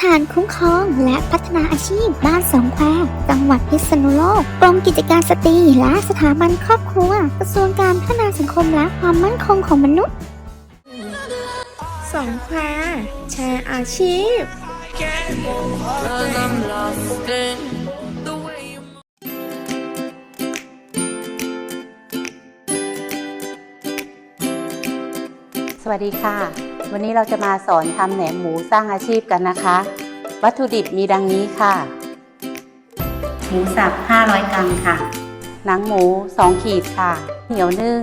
ถานคุ้มครอง และพัฒนาอาชีพบ้านสองแควจังหวัดพิษณุโลกกรมกิจการสตรีและสถาบันครอบครัว กระทรวงการพัฒนาสังคมและความมั่นคงของมนุษย์สองแควแชร์อาชีพ Cause I'm lost in the way you move. สวัสดีค่ะ วันนี้เราจะมาสอนทำแหนมหมูสร้างอาชีพกันนะคะ วัตถุดิบมีดังนี้ค่ะ หมูสับ 500 กรัมค่ะ หนังหมู 2 ขีดค่ะ เหนียวนึ่ง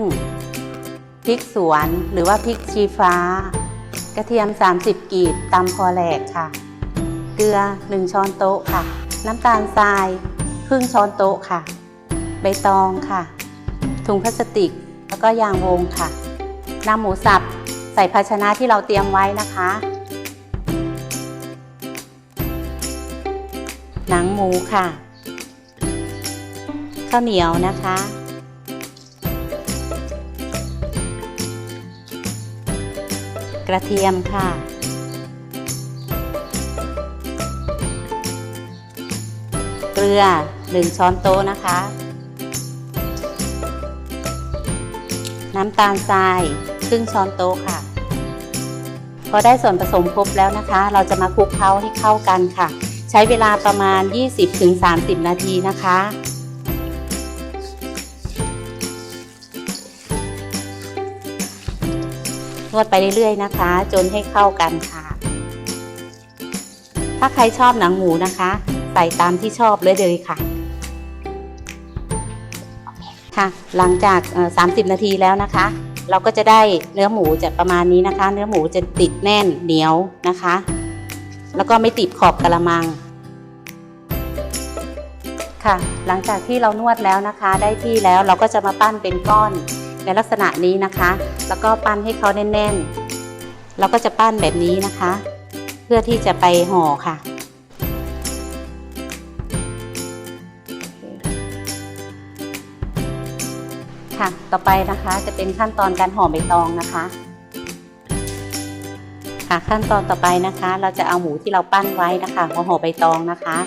พริกสวนหรือว่าพริกชี้ฟ้า กระเทียม 30 กีบตำพอแหลกค่ะ เกลือ 1 ช้อนโต๊ะค่ะ น้ำตาลทรายครึ่งช้อนโต๊ะค่ะ ใบตองค่ะ ถุงพลาสติก แล้วก็ยางวงค่ะน้ำหมูสับ ใส่ภาชนะที่เราเตรียมไว้นะคะ หนังหมูค่ะ ข้าวเหนียวนะคะ กระเทียมค่ะ เกลือ1ช้อนโต๊ะนะคะ น้ำตาลทรายครึ่งช้อนโต๊ะค่ะ พอได้ส่วนผสมครบแล้วนะคะ เราจะมาคลุกเคล้าให้เข้ากันค่ะ ใช้เวลาประมาณ 20-30 นาทีนะคะ นวดไปเรื่อยๆนะคะ จนให้เข้ากันค่ะ ถ้าใครชอบหนังหมูนะคะ ใส่ตามที่ชอบเลยเลยค่ะค่ะ หลังจาก 30 นาทีแล้วนะคะ เราก็จะได้เนื้อหมูจะประมาณนี้นะคะ เนื้อหมูจะติดแน่นเหนียวนะคะ แล้วก็ไม่ติดขอบกระมัง ค่ะ หลังจากที่เรานวดแล้วนะคะ ได้ที่แล้วเราก็จะมาปั้นเป็นก้อนในลักษณะนี้นะคะ แล้วก็ปั้นให้เขาแน่นๆ เราก็จะปั้นแบบนี้นะคะ เพื่อที่จะไปห่อค่ะ ค่ะ ต่อไปนะคะจะเป็นขั้นตอนการห่อใบตองนะคะ ค่ะขั้นตอนต่อไปนะคะ เราจะเอาหมูที่เราปั้นไว้นะคะมาห่อใบตองนะคะ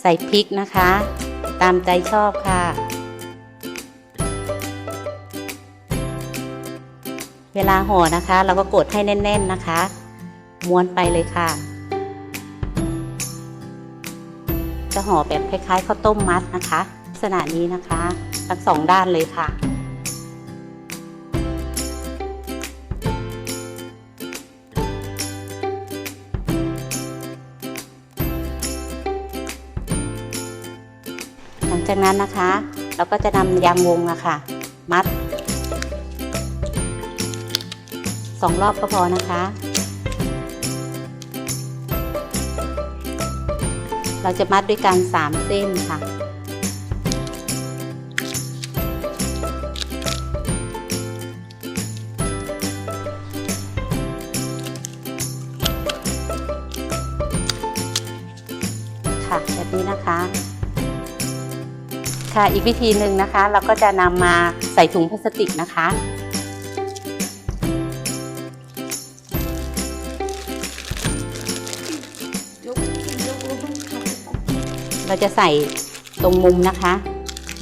ใส่พริกนะคะ ตามใจชอบค่ะ เวลาห่อนะคะ เราก็กดให้แน่น ๆนะคะ ม้วนไปเลยค่ะ จะห่อแบบคล้ายๆข้าวต้มมัดนะคะลักษณะนี้นะคะทั้งสองด้านเลยค่ะหลังจากนั้นนะคะ เราก็จะนำยางวงอะค่ะ มัดสองรอบก็พอนะคะ เราจะมัดด้วยกันสามเส้นค่ะ ค่ะแบบนี้นะคะ ค่ะอีกวิธีหนึ่งนะคะ เราก็จะนำมาใส่ถุงพลาสติกนะคะ เราจะใส่ตรงมุมนะคะ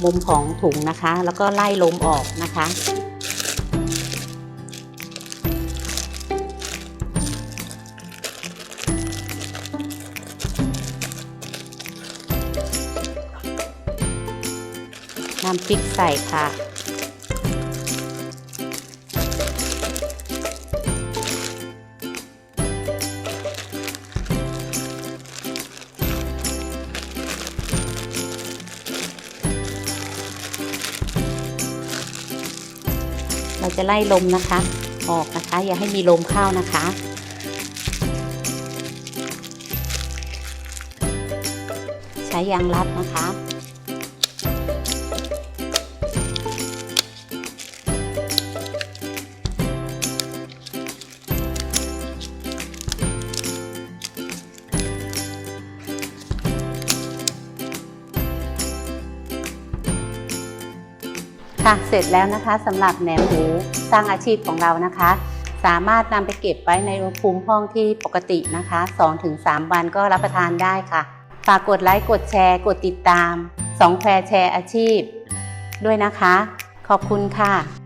มุมของถุงนะคะ แล้วก็ไล่ลมออกนะคะ นำพริกใส่ค่ะ เราจะไล่ลมนะคะ ออกนะคะ อย่าให้มีลมเข้านะคะใช้ยางรัดนะคะ ค่ะเสร็จแล้วนะคะสำหรับแหนมหูสร้างอาชีพของเรานะคะ สามารถนำไปเก็บไว้ในอุณหภูมิห้องที่ปกตินะคะ 2-3 วันก็รับประทานได้ค่ะ ฝากกดไลค์ กดแชร์ กดติดตามสองแควร์แชร์อาชีพ ด้วยนะคะ ขอบคุณค่ะ